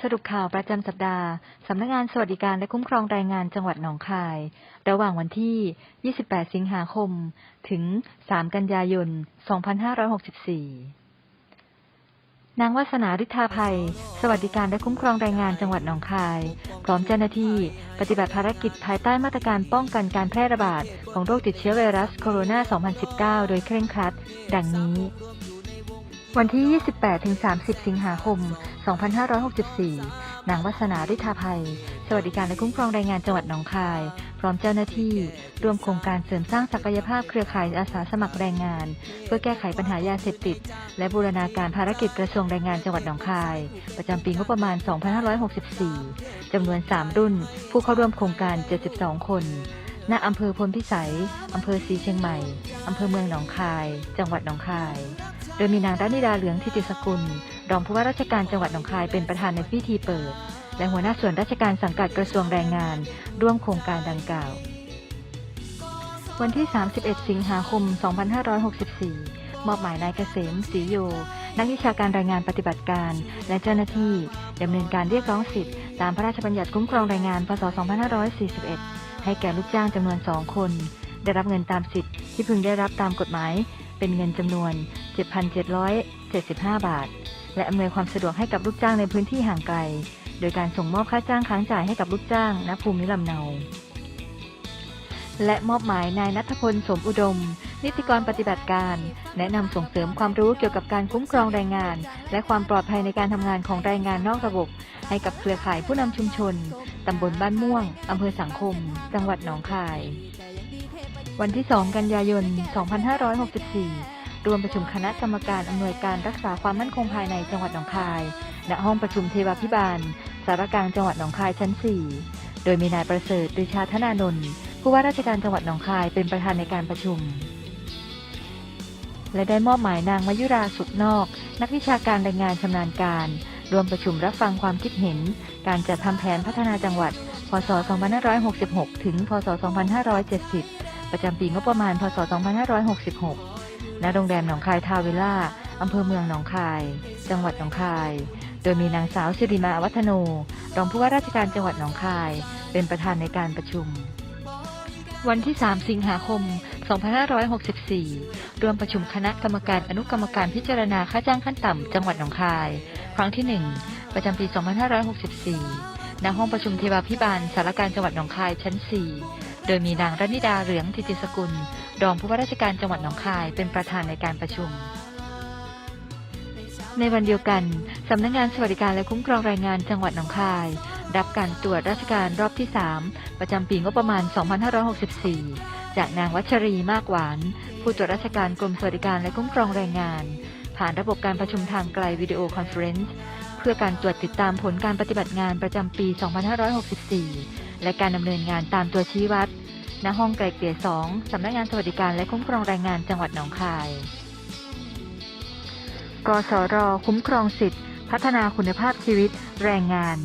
สรุปข่าวประจำสัปดาห์ สำนักงานสวัสดิการและคุ้มครองแรงงานจังหวัดหนองคาย ระหว่างวันที่ 28 สิงหาคม ถึง 3 กันยายน 2564 นางวาสนาฤทธาภัย สวัสดิการและคุ้มครองแรงงานจังหวัดหนองคาย พร้อมเจ้าหน้าที่ปฏิบัติภารกิจภายใต้มาตรการป้องกันการแพร่ระบาดของโรคติดเชื้อไวรัสโคโรนา 2019 โดยเคร่งครัด ดังนี้ วันที่ 28-30 สิงหาคม 2564 นางวัฒนาฤทธาภัย สวัสดิการและคุ้มครองแรงงานจังหวัดหนองคาย พร้อมเจ้าหน้าที่ร่วมโครงการเสริมสร้างศักยภาพเครือข่ายอาสาสมัครแรงงาน เพื่อแก้ไขปัญหายาเสพติด และบูรณาการภารกิจกระทรวงแรงงานจังหวัดหนองคาย ประจำปีงบประมาณ 2564 จำนวน 3 รุ่น ผู้เข้าร่วมโครงการ 72 คนณอำเภอพลพิสัย อำเภอศรีเชียงใหม่ อำเภอเมืองหนองคาย จังหวัดหนองคาย โดยมีนางรัตนิดาเหลืองทิติสกุล รองผู้ว่าราชการจังหวัดหนองคายเป็นประธานในพิธีเปิด และหัวหน้าส่วนราชการสังกัดกระทรวงแรงงาน ร่วมโครงการดังกล่าว วันที่ 31 สิงหาคม 2564 มอบหมายนายเกษมศรีโย นักวิชาการรายงานปฏิบัติการ และเจ้าหน้าที่ดำเนินการเรียกร้องสิทธิตามพระราชบัญญัติคุ้มครองแรงงาน พศ 2541 ให้แก่ลูกจ้างจำนวน 2 คน ได้รับเงินตามสิทธิ์ที่พึงได้รับตามกฎหมาย เป็นเงินจำนวน 7,775 บาท และอำนวยความสะดวกให้กับลูกจ้างในพื้นที่ห่างไกล โดยการส่งมอบค่าจ้างค้างจ่ายให้กับลูกจ้างณภูมิลำเนา และมอบหมายนายนัทพลสมอุดม นิติกรปฏิบัติการ แนะนำส่งเสริมความรู้เกี่ยวกับการคุ้มครองแรงงาน และความปลอดภัยในการทำงานของแรงงานนอกระบบ ให้กับเครือข่ายผู้นำชุมชนตำบลบ้านม่วงอำเภอสังคม จังหวัดหนองคาย วันที่ 2 กันยายน 2564 รวมประชุมคณะกรรมการอำนวยการรักษาความมั่นคงภายในจังหวัดหนองคาย ณ ห้องประชุมเทวาพิบาล สารกลางจังหวัดหนองคายชั้น 4 โดยมีนายประเสริฐปรีชาธนานนท์ผู้ว่าราชการจังหวัดหนองคายเป็นประธานในการประชุม และได้มอบหมายนางมายุราสุขนอก นักวิชาการแรงงานชำนาญการ รวมประชุมรับฟังความคิดเห็น การจัดทำแผนพัฒนาจังหวัด พศ 2566 ถึง พศ 2570 ประจำปีงบประมาณ พศ 2566 ณ โรงแรมหนองคายทาวเวลล่าอำเภอเมืองหนองคาย จังหวัดหนองคาย โดยมีนางสาวสิริมาวัฒโน รองผู้ว่าราชการจังหวัดหนองคาย เป็นประธานในการประชุม วันที่ 3 สิงหาคม 2564 รวมประชุมคณะกรรมการอนุกรรมการพิจารณาค่าจ้างขั้นต่ำจังหวัดหนองคาย ครั้งที่ 1 ประจำปี 2564 ณ ห้องประชุมเทวาพิบาลสารการจังหวัดหนองคายชั้น 4 โดยมีนางรัตนิดาเหลืองทิติสกุล รองผู้ว่าราชการจังหวัดหนองคายเป็นประธานในการประชุม ในวันเดียวกัน สำนักงานสวัสดิการและคุ้มครองแรงงานจังหวัดหนองคาย รับการตรวจราชการรอบที่ 3 ประจำปีงบประมาณ 2564 จากนางวัชรีมากหวาน ผู้ตรวจราชการกรมสวัสดิการและคุ้มครองแรงงาน ผ่านระบบการประชุมทางไกลวิดีโอคอนเฟอเรนซ์เพื่อการตรวจติดตามผลการปฏิบัติงานประจำปี 2564 และการดำเนินงานตามตัวชี้วัด ณ ห้องไกลเกลี่ย 2 สำนักงานสวัสดิการและคุ้มครองแรงงานจังหวัดหนองคาย กสร คุ้มครองสิทธิพัฒนาคุณภาพชีวิตแรงงาน